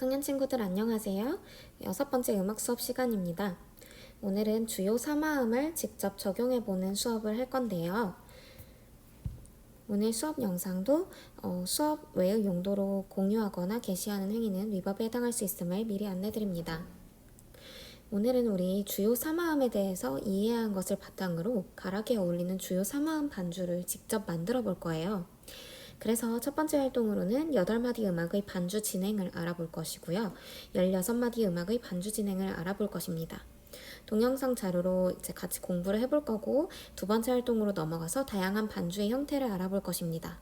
6학년 친구들 안녕하세요. 여섯 번째 음악 수업 시간입니다. 오늘은 주요 3화음을 직접 적용해보는 수업을 할 건데요. 오늘 수업 영상도 어, 수업 외의 용도로 공유하거나 게시하는 행위는 위법에 해당할 수 있음을 미리 안내드립니다. 오늘은 우리 주요 3화음에 대해서 이해한 것을 바탕으로 가락에 어울리는 주요 3화음 반주를 직접 만들어 볼 거예요. 그래서 첫 번째 활동으로는 8마디 음악의 반주 진행을 알아볼 것이고요. 16마디 음악의 반주 진행을 알아볼 것입니다. 동영상 자료로 이제 같이 공부를 해볼 거고 두 번째 활동으로 넘어가서 다양한 반주의 형태를 알아볼 것입니다.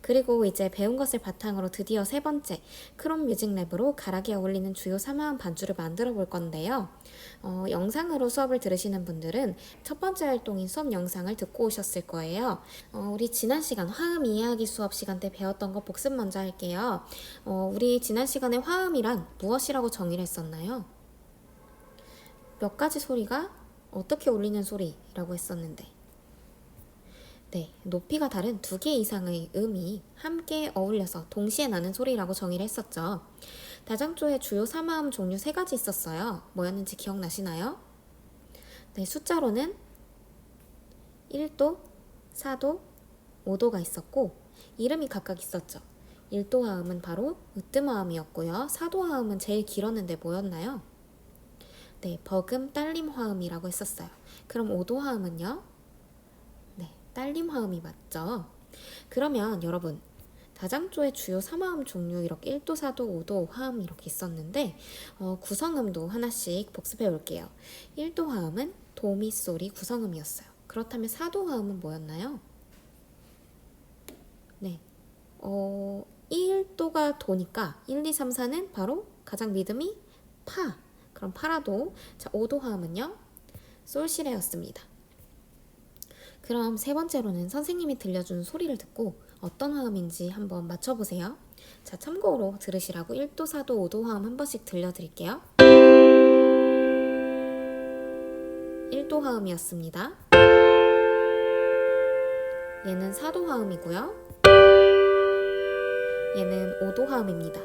그리고 이제 배운 것을 바탕으로 드디어 세 번째 크롬 뮤직 랩으로 가락에 어울리는 주요 3화음 반주를 만들어 볼 건데요. 어, 영상으로 수업을 들으시는 분들은 첫 번째 활동인 수업 영상을 듣고 오셨을 거예요. 어, 우리 지난 시간 화음 이해하기 수업 시간 때 배웠던 거 복습 먼저 할게요. 어, 우리 지난 시간에 화음이란 무엇이라고 정의를 했었나요? 몇 가지 소리가 어떻게 울리는 소리라고 했었는데 네, 높이가 다른 두 개 이상의 음이 함께 어울려서 동시에 나는 소리라고 정의를 했었죠. 다장조의 주요 3화음 종류 세 가지 있었어요. 뭐였는지 기억나시나요? 네, 숫자로는 1도, 4도, 5도가 있었고 이름이 각각 있었죠. 1도 화음은 바로 으뜸화음이었고요. 4도 화음은 제일 길었는데 뭐였나요? 네, 버금 딸림 화음이라고 했었어요. 그럼 5도 화음은요? 네, 딸림 화음이 맞죠? 그러면 여러분 다장조의 주요 3화음 종류 이렇게 1도, 4도, 5도 화음 이렇게 있었는데 어, 구성음도 하나씩 복습해 올게요. 1도 화음은 도미 소리 구성음이었어요. 그렇다면 4도 화음은 뭐였나요? 네. 어, 1도가 도니까 1, 2, 3, 4는 바로 가장 믿음이 파. 그럼 파라도. 자, 5도 화음은요? 솔시레였습니다. 그럼 세 번째로는 선생님이 들려준 소리를 듣고 어떤 화음인지 한번 맞춰보세요. 자, 참고로 들으시라고 1도, 4도, 5도 화음 한 번씩 들려드릴게요. 1도 화음이었습니다. 얘는 4도 화음이고요. 얘는 5도 화음입니다.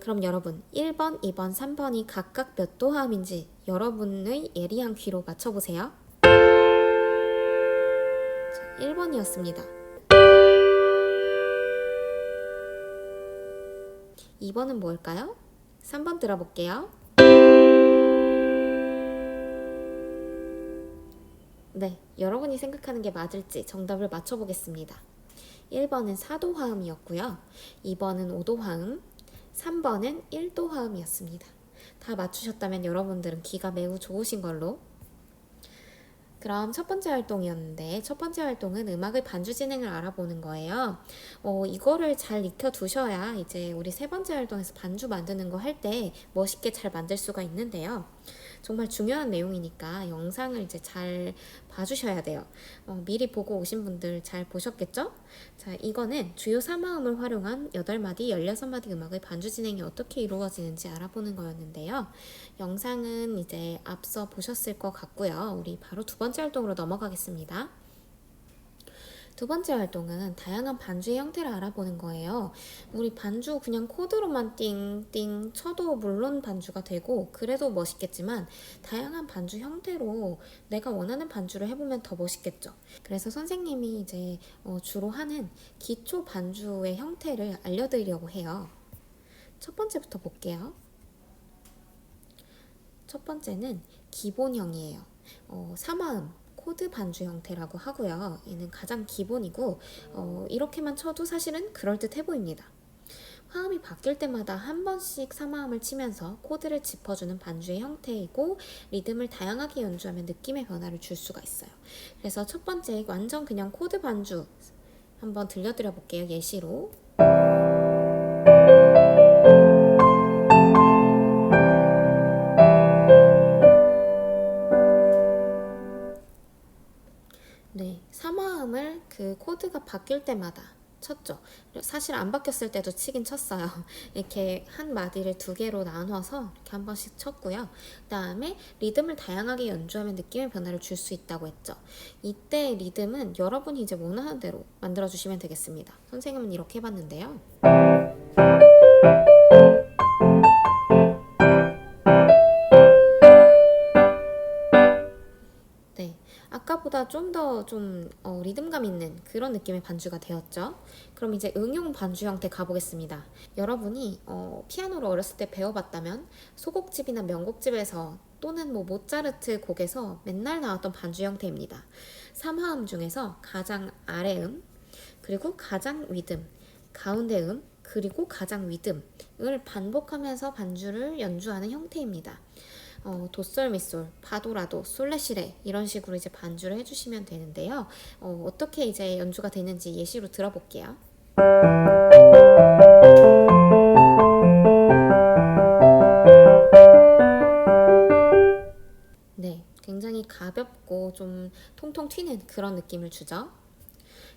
그럼 여러분 1번, 2번, 3번이 각각 몇 도 화음인지 여러분의 예리한 귀로 맞춰보세요. 자, 1번이었습니다. 2번은 뭘까요? 3번 들어볼게요. 네, 여러분이 생각하는 게 맞을지 정답을 맞춰보겠습니다. 1번은 4도 화음이었고요. 2번은 5도 화음, 3번은 1도 화음이었습니다. 다 맞추셨다면 여러분들은 귀가 매우 좋으신 걸로. 그럼 첫 번째 활동이었는데 첫 번째 활동은 음악의 반주 진행을 알아보는 거예요. 어, 이거를 잘 익혀 두셔야 이제 우리 세 번째 활동에서 반주 만드는 거 할 때 멋있게 잘 만들 수가 있는데요. 정말 중요한 내용이니까 영상을 이제 잘 봐주셔야 돼요. 어, 미리 보고 오신 분들 잘 보셨겠죠? 자, 이거는 주요 3화음을 활용한 8마디, 16마디 음악의 반주 진행이 어떻게 이루어지는지 알아보는 거였는데요. 영상은 이제 앞서 보셨을 것 같고요. 우리 바로 두 번째 활동으로 넘어가겠습니다. 두 번째 활동은 다양한 반주의 형태를 알아보는 거예요. 우리 반주 그냥 코드로만 띵띵 쳐도 물론 반주가 되고 그래도 멋있겠지만 다양한 반주 형태로 내가 원하는 반주를 해보면 더 멋있겠죠. 그래서 선생님이 이제 어, 주로 하는 기초 반주의 형태를 알려드리려고 해요. 첫 번째부터 볼게요. 첫 번째는 기본형이에요. 어, 3화음 코드 반주 형태라고 하고요. 얘는 가장 기본이고 어, 이렇게만 쳐도 사실은 그럴듯해 보입니다. 화음이 바뀔 때마다 한 번씩 3화음을 치면서 코드를 짚어주는 반주의 형태이고 리듬을 다양하게 연주하면 느낌의 변화를 줄 수가 있어요. 그래서 첫 번째 완전 그냥 코드 반주 한번 들려드려 볼게요. 예시로. 바뀔 때마다 쳤죠. 사실 안 바뀌었을 때도 치긴 쳤어요. 이렇게 한 마디를 두 개로 나눠서 이렇게 한 번씩 쳤고요. 그 다음에 리듬을 다양하게 연주하면 느낌의 변화를 줄 수 있다고 했죠. 이때 리듬은 여러분이 이제 원하는 대로 만들어 주시면 되겠습니다. 선생님은 이렇게 해봤는데요. 더좀 어, 리듬감 있는 그런 느낌의 반주가 되었죠. 그럼 이제 응용 반주 형태 가보겠습니다. 여러분이 어, 피아노를 어렸을 때 배워봤다면 소곡집이나 명곡집에서 또는 뭐 모차르트 곡에서 맨날 나왔던 반주 형태입니다. 3하음 중에서 가장 아래 음, 그리고 가장 위듬, 가운데 음, 그리고 가장 위듬을 반복하면서 반주를 연주하는 형태입니다. 어, 도솔 미솔, 파도라도, 솔레시레 이런 식으로 이제 반주를 해주시면 되는데요. 어, 어떻게 이제 연주가 되는지 예시로 들어볼게요. 네, 굉장히 가볍고 좀 통통 튀는 그런 느낌을 주죠.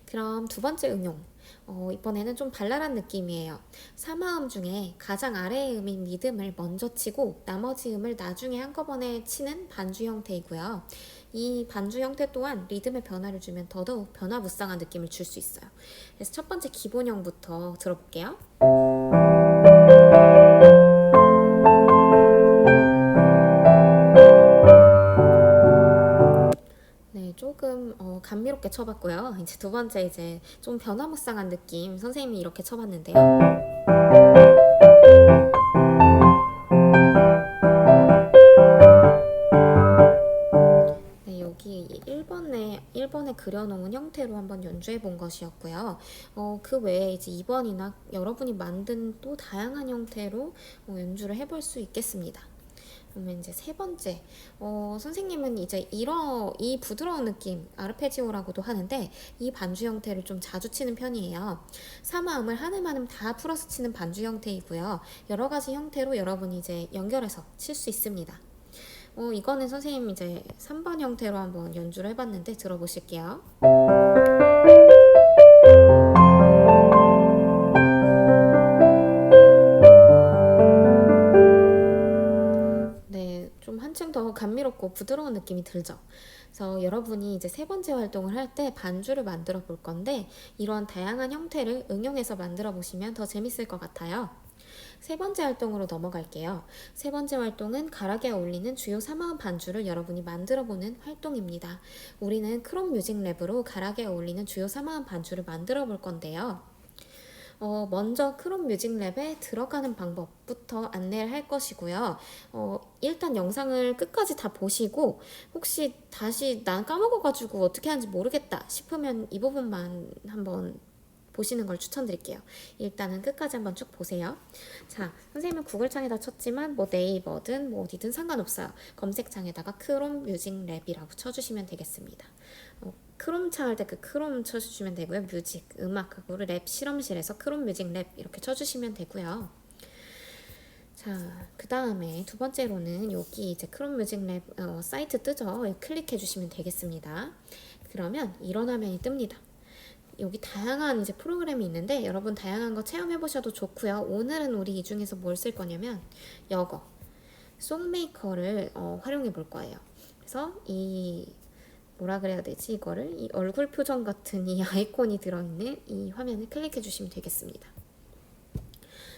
그럼 두 번째 응용. 어, 이번에는 좀 발랄한 느낌이에요. 3화음 중에 가장 아래의 음인 리듬을 먼저 치고 나머지 음을 나중에 한꺼번에 치는 반주 형태이고요. 이 반주 형태 또한 리듬의 변화를 주면 더더욱 변화무쌍한 느낌을 줄 수 있어요. 그래서 첫 번째 기본형부터 들어볼게요. 어, 감미롭게 쳐봤고요. 이제 두 번째 이제 좀 변화무쌍한 느낌 선생님이 이렇게 쳐봤는데요. 네, 여기 1번에 1번에 그려놓은 형태로 한번 연주해 본 것이었고요. 어, 그 외에 이제 2번이나 여러분이 만든 또 다양한 형태로 어, 연주를 해볼 수 있겠습니다. 그러면 이제 세 번째, 어, 선생님은 이제 이런 이 부드러운 느낌 아르페지오라고도 하는데 이 반주 형태를 좀 자주 치는 편이에요. 3화음을 한음 한음 다 풀어서 치는 반주 형태이고요. 여러 가지 형태로 여러분이 이제 연결해서 칠 수 있습니다. 어, 이거는 선생님 이제 3번 형태로 한번 연주를 해봤는데 들어보실게요. 더 감미롭고 부드러운 느낌이 들죠. 그래서 여러분이 이제 세 번째 활동을 할 때 반주를 만들어 볼 건데 이런 다양한 형태를 응용해서 만들어 보시면 더 재밌을 것 같아요. 세 번째 활동으로 넘어갈게요. 세 번째 활동은 가락에 어울리는 주요 3화음 반주를 여러분이 만들어 보는 활동입니다. 우리는 크롬 뮤직 랩으로 가락에 어울리는 주요 3화음 반주를 만들어 볼 건데요. 어, 먼저 크롬 뮤직 랩에 들어가는 방법부터 안내를 할 것이고요. 어, 일단 영상을 끝까지 다 보시고 혹시 다시 난 까먹어가지고 어떻게 하는지 모르겠다 싶으면 이 부분만 한번 보시는 걸 추천드릴게요. 일단은 끝까지 한번 쭉 보세요. 자, 선생님은 구글창에다 쳤지만 뭐 네이버든 뭐 어디든 상관없어요. 검색창에다가 크롬 뮤직 랩이라고 쳐주시면 되겠습니다. 어, 크롬 창할 때 그 크롬 쳐주시면 되고요. 뮤직, 음악, 그거를 랩 실험실에서 크롬 뮤직 랩 이렇게 쳐주시면 되고요. 자, 그 다음에 두 번째로는 여기 이제 크롬 뮤직 랩 어, 사이트 뜨죠? 클릭해 주시면 되겠습니다. 그러면 이런 화면이 뜹니다. 여기 다양한 이제 프로그램이 있는데 여러분 다양한 거 체험해 보셔도 좋고요. 오늘은 우리 이 중에서 뭘 쓸 거냐면 여거 송메이커를 어, 활용해 볼 거예요. 그래서 이 뭐라 그래야 되지 이거를 이 얼굴 표정 같은 이 아이콘이 들어있는 이 화면을 클릭해 주시면 되겠습니다.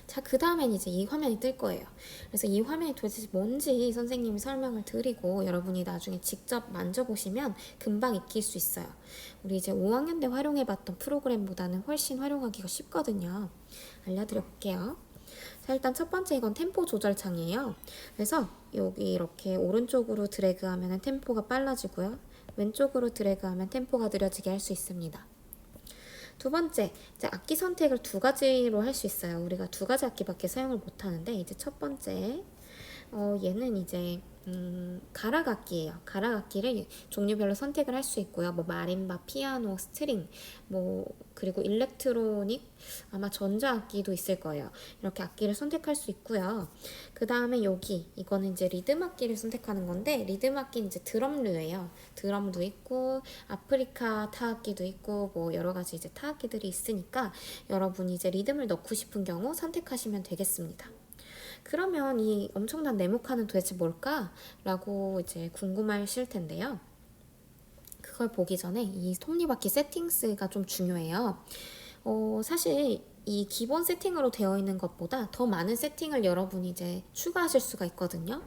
자, 그 다음엔 이제 이 화면이 뜰 거예요. 그래서 이 화면이 도대체 뭔지 선생님이 설명을 드리고 여러분이 나중에 직접 만져보시면 금방 익힐 수 있어요. 우리 이제 5학년 때 활용해봤던 프로그램보다는 훨씬 활용하기가 쉽거든요. 알려드려 볼게요. 자, 일단 첫 번째 이건 템포 조절 창이에요. 그래서 여기 이렇게 오른쪽으로 드래그하면 템포가 빨라지고요. 왼쪽으로 드래그하면 템포가 느려지게 할 수 있습니다. 두 번째, 이제 악기 선택을 두 가지로 할 수 있어요. 우리가 두 가지 악기밖에 사용을 못 하는데 이제 첫 번째, 어, 얘는 이제 음, 가락 악기예요. 가락 악기를 종류별로 선택을 할 수 있고요. 뭐 마림바, 피아노, 스트링, 뭐 그리고 일렉트로닉 아마 전자 악기도 있을 거예요. 이렇게 악기를 선택할 수 있고요. 그 다음에 여기 이거는 이제 리듬 악기를 선택하는 건데 리듬 악기 이제 드럼류예요. 드럼도 있고 아프리카 타악기도 있고 뭐 여러 가지 이제 타악기들이 있으니까 여러분이 이제 리듬을 넣고 싶은 경우 선택하시면 되겠습니다. 그러면 이 엄청난 네모칸은 도대체 뭘까? 라고 이제 궁금하실 텐데요. 그걸 보기 전에 이 톱니바퀴 세팅스가 좀 중요해요. 어, 사실 이 기본 세팅으로 되어 있는 것보다 더 많은 세팅을 여러분이 이제 추가하실 수가 있거든요.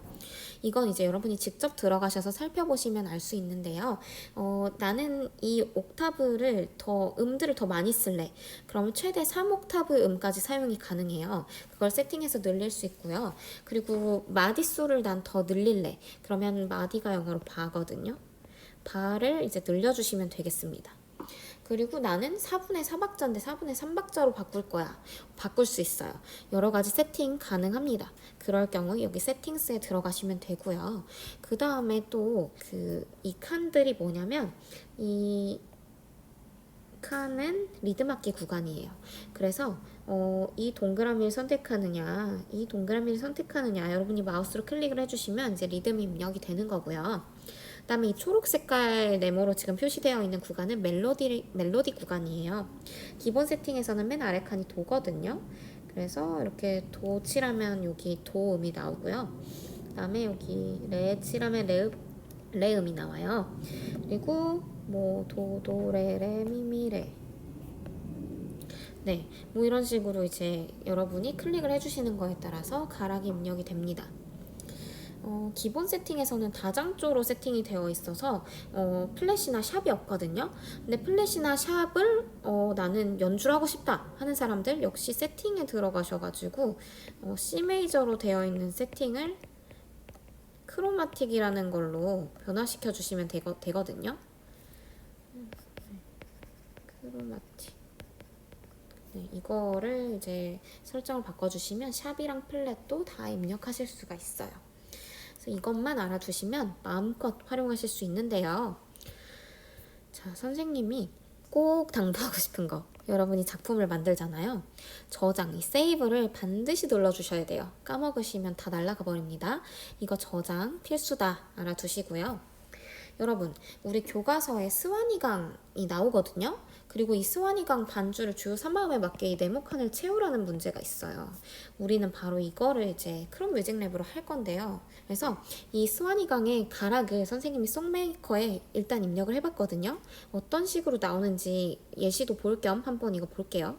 이건 이제 여러분이 직접 들어가셔서 살펴보시면 알 수 있는데요. 어, 나는 이 옥타브를 더, 음들을 더 많이 쓸래. 그러면 최대 3옥타브 음까지 사용이 가능해요. 그걸 세팅해서 늘릴 수 있고요. 그리고 마디수를 난 더 늘릴래. 그러면 마디가 영어로 바거든요. 바를 이제 늘려주시면 되겠습니다. 그리고 나는 4분의 4박자인데 4분의 3박자로 바꿀 거야. 바꿀 수 있어요. 여러 가지 세팅 가능합니다. 그럴 경우 여기 세팅스에 들어가시면 되고요. 그 다음에 또 그 이 칸들이 뭐냐면 이 칸은 리드맞기 구간이에요. 그래서 어, 이 동그라미를 선택하느냐, 이 동그라미를 선택하느냐, 여러분이 마우스로 클릭을 해주시면 이제 리듬이 입력이 되는 거고요. 그다음에 이 초록 색깔 네모로 지금 표시되어 있는 구간은 멜로디 멜로디 구간이에요. 기본 세팅에서는 맨 아래 칸이 도거든요. 그래서 이렇게 도 칠하면 여기 도 음이 나오고요. 그다음에 여기 레 칠하면 레 레 음이 나와요. 그리고 뭐 도 도 레 레 미 미 레. 네, 뭐 이런 식으로 이제 여러분이 클릭을 해주시는 거에 따라서 가락이 입력이 됩니다. 어, 기본 세팅에서는 다장조로 세팅이 되어 있어서 어, 플랫이나 샵이 없거든요. 근데 플랫이나 샵을 어, 나는 연주를 하고 싶다 하는 사람들 역시 세팅에 들어가셔가지고 어, C 메이저로 되어 있는 세팅을 크로마틱이라는 걸로 변화시켜 주시면 되거, 되거든요. 크로마틱. 네, 이거를 이제 설정을 바꿔주시면 샵이랑 플랫도 다 입력하실 수가 있어요. 그래서 이것만 알아두시면 마음껏 활용하실 수 있는데요. 자, 선생님이 꼭 당부하고 싶은 거. 여러분이 작품을 만들잖아요. 저장, 이 세이브를 반드시 눌러주셔야 돼요. 까먹으시면 다 날아가 버립니다. 이거 저장 필수다 알아두시고요. 여러분, 우리 교과서에 스와니강이 나오거든요. 그리고 이 스와니강 반주를 주요 3마음에 맞게 이 네모칸을 채우라는 문제가 있어요. 우리는 바로 이거를 이제 크롬 뮤직 랩으로 할 건데요. 그래서 이 스와니강의 가락을 선생님이 송메이커에 일단 입력을 해봤거든요. 어떤 식으로 나오는지 예시도 볼 겸 한번 이거 볼게요.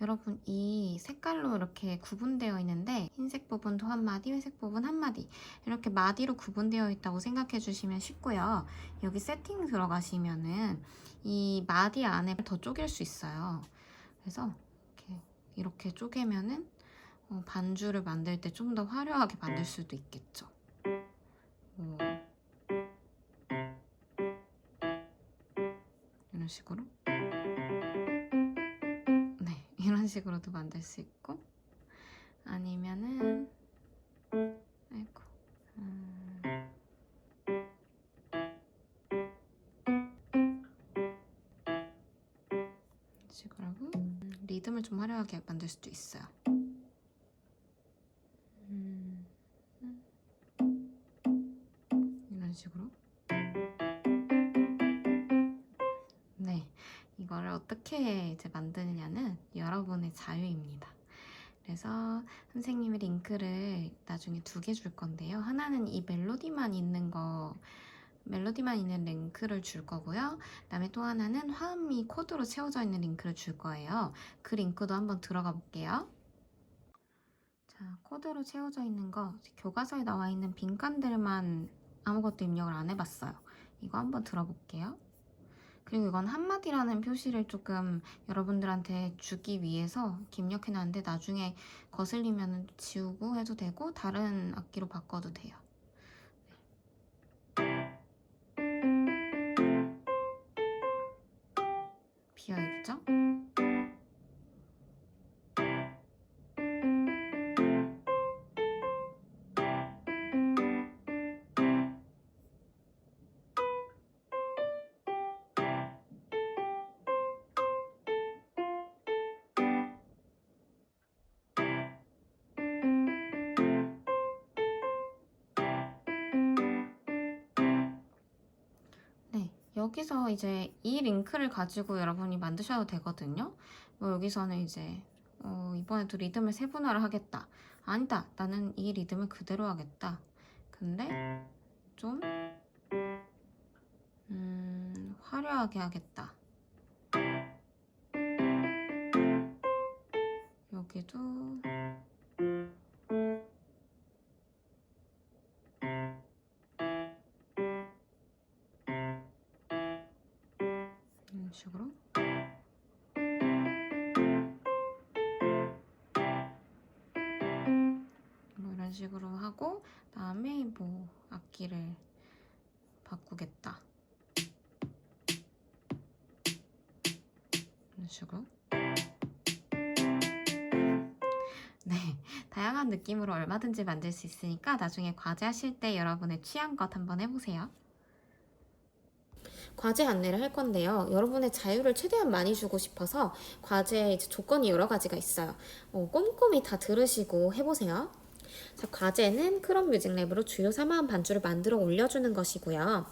여러분 이 색깔로 이렇게 구분되어 있는데 흰색 부분도 한 마디, 회색 부분 한 마디 이렇게 마디로 구분되어 있다고 생각해 주시면 쉽고요. 여기 세팅 들어가시면은 이 마디 안에 더 쪼갤 수 있어요. 그래서 이렇게 이렇게 쪼개면은 어, 반주를 만들 때 좀 더 화려하게 만들 수도 있겠죠. 뭐 이런 식으로. 식으로도 만들 수 있고 아니면은 아이고 음, 식으로 하고 음, 리듬을 좀 화려하게 만들 수도 있어요. 자유입니다. 그래서 선생님의 링크를 나중에 두 개 줄 건데요. 하나는 이 멜로디만 있는 거, 멜로디만 있는 링크를 줄 거고요. 그 다음에 또 하나는 화음이 코드로 채워져 있는 링크를 줄 거예요. 그 링크도 한번 들어가 볼게요. 자, 코드로 채워져 있는 거 교과서에 나와 있는 빈칸들만 아무것도 입력을 안 해봤어요. 이거 한번 들어볼게요. 그리고 이건 한마디라는 표시를 조금 여러분들한테 주기 위해서 입력해놨는데 나중에 거슬리면 지우고 해도 되고 다른 악기로 바꿔도 돼요. 비어있죠? 여기서 이제 이 링크를 가지고 여러분이 만드셔도 되거든요. 뭐 여기서는 이제 어, 이번에도 리듬을 세분화를 하겠다. 아니다. 나는 이 리듬을 그대로 하겠다. 근데 좀 음, 화려하게 하겠다. 이런 식으로. 뭐 이런 식으로 하고 다음에 뭐 악기를 바꾸겠다. 이런 식으로. 네 다양한 느낌으로 얼마든지 만들 수 있으니까 나중에 과제하실 때 여러분의 취향껏 한번 해보세요 과제 안내를 할 건데요. 여러분의 자유를 최대한 많이 주고 싶어서 이제 조건이 여러 가지가 있어요. 어, 꼼꼼히 다 들으시고 해보세요. 자, 과제는 크롬 뮤직랩으로 주요 3화음 반주를 만들어 올려주는 것이고요.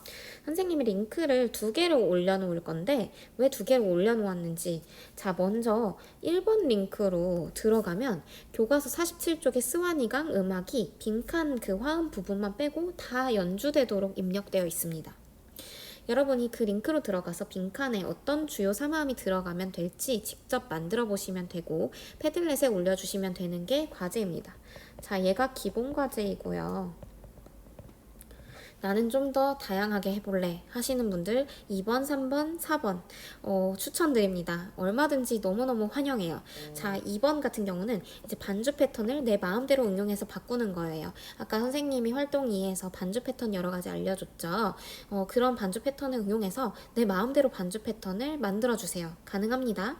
선생님이 링크를 두 개를 올려놓을 건데 왜 두 개를 올려놓았는지 자 먼저 1번 링크로 들어가면 교과서 47쪽의 스와니강 음악이 빈칸 그 화음 부분만 빼고 다 연주되도록 입력되어 있습니다. 여러분이 그 링크로 들어가서 빈칸에 어떤 주요 3화음이 들어가면 될지 직접 만들어 보시면 되고 패들렛에 올려주시면 되는 게 과제입니다. 자, 얘가 기본 과제이고요. 나는 좀 더 다양하게 해볼래 하시는 분들 2번, 3번, 4번 어, 추천드립니다. 얼마든지 너무너무 환영해요. 자, 2번 같은 경우는 이제 반주 패턴을 내 마음대로 응용해서 바꾸는 거예요. 아까 선생님이 활동 2에서 반주 패턴 여러 가지 알려줬죠. 어, 그런 반주 패턴을 응용해서 내 마음대로 반주 패턴을 만들어주세요. 가능합니다.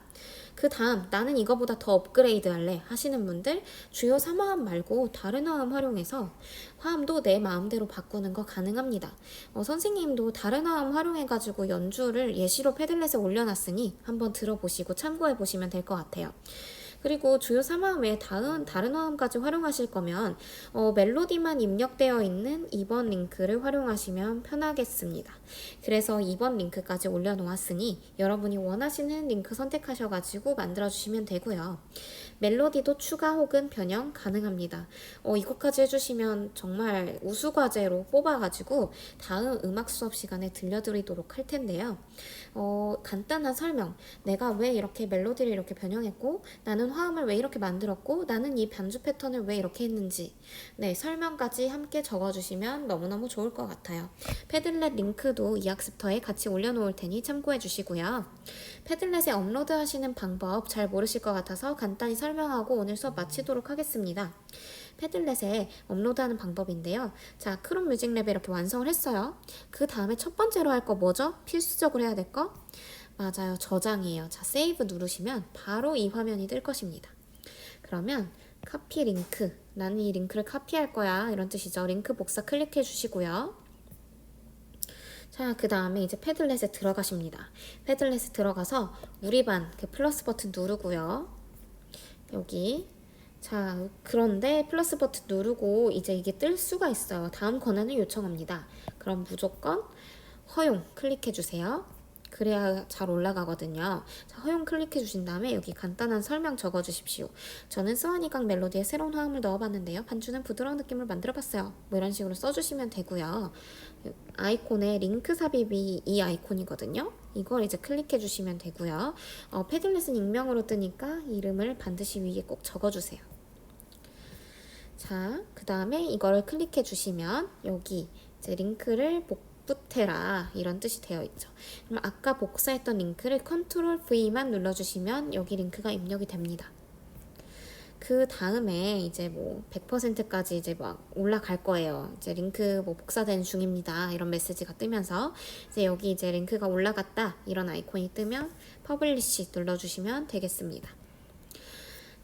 그 다음 나는 이거보다 더 업그레이드 할래 하시는 분들 주요 3화음 말고 다른 화음 활용해서 화음도 내 마음대로 바꾸는 거 가능합니다. 어, 선생님도 다른 화음 활용해가지고 연주를 예시로 패들렛에 올려놨으니 한번 들어보시고 참고해보시면 될 것 같아요. 그리고 주요 3화음 외에 다른, 다른 화음까지 활용하실 거면 어, 멜로디만 입력되어 있는 2번 링크를 활용하시면 편하겠습니다. 그래서 2번 링크까지 올려놓았으니 여러분이 원하시는 링크 선택하셔가지고 만들어주시면 되고요. 멜로디도 추가 혹은 변형 가능합니다. 어, 이것까지 해주시면 정말 우수과제로 뽑아가지고 다음 음악 수업 시간에 들려드리도록 할 텐데요. 어, 간단한 설명. 내가 왜 이렇게 멜로디를 이렇게 변형했고, 나는 화음을 왜 이렇게 만들었고, 나는 이 반주 패턴을 왜 이렇게 했는지, 네, 설명까지 함께 적어주시면 너무너무 좋을 것 같아요. 패들렛 링크도 이 학습터에 같이 올려놓을 테니 참고해 주시고요. 패들렛에 업로드 하시는 방법 잘 모르실 것 같아서 간단히 설명 하고 오늘 수업 마치도록 하겠습니다. 패들렛에 업로드하는 방법인데요. 자, 크롬 뮤직 랩에 이렇게 완성을 했어요. 그 다음에 첫 번째로 할 거 뭐죠? 필수적으로 해야 될 거? 맞아요. 저장이에요. 자, 세이브 누르시면 바로 이 화면이 뜰 것입니다. 그러면 카피 링크. 나는 이 링크를 카피할 거야. 이런 뜻이죠. 링크 복사 클릭해 주시고요. 자, 그 다음에 이제 패들렛에 들어가십니다. 패들렛에 들어가서 우리 반그 플러스 버튼 누르고요. 여기 자, 그런데 플러스 버튼 누르고 이제 이게 뜰 수가 있어요. 다음 권한을 요청합니다. 그럼 무조건 허용 클릭해 주세요. 그래야 잘 올라가거든요. 자, 허용 클릭해 주신 다음에 여기 간단한 설명 적어 주십시오. 저는 스와니강 멜로디에 새로운 화음을 넣어봤는데요. 반주는 부드러운 느낌을 만들어 봤어요. 뭐 이런 식으로 써주시면 되고요. 아이콘에 링크 삽입이 이 아이콘이거든요. 이걸 이제 클릭해 주시면 되고요. 어, 패들렛은 익명으로 뜨니까 이름을 반드시 위에 꼭 적어주세요. 자, 그 다음에 이걸 클릭해 주시면 여기 이제 링크를 복붙해라 이런 뜻이 되어 있죠. 그럼 아까 복사했던 링크를 컨트롤 V만 눌러주시면 여기 링크가 입력이 됩니다. 그 다음에 이제 뭐 100%까지 이제 막 올라갈 거예요. 이제 링크 뭐 복사된 중입니다. 이런 메시지가 뜨면서 이제 여기 이제 링크가 올라갔다 이런 아이콘이 뜨면 퍼블리시 눌러주시면 되겠습니다.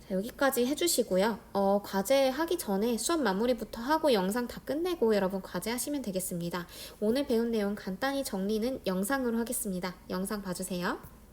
자, 여기까지 해주시고요. 어, 과제 하기 전에 수업 마무리부터 하고 영상 다 끝내고 여러분 과제 하시면 되겠습니다. 오늘 배운 내용 간단히 정리는 영상으로 하겠습니다. 영상 봐주세요.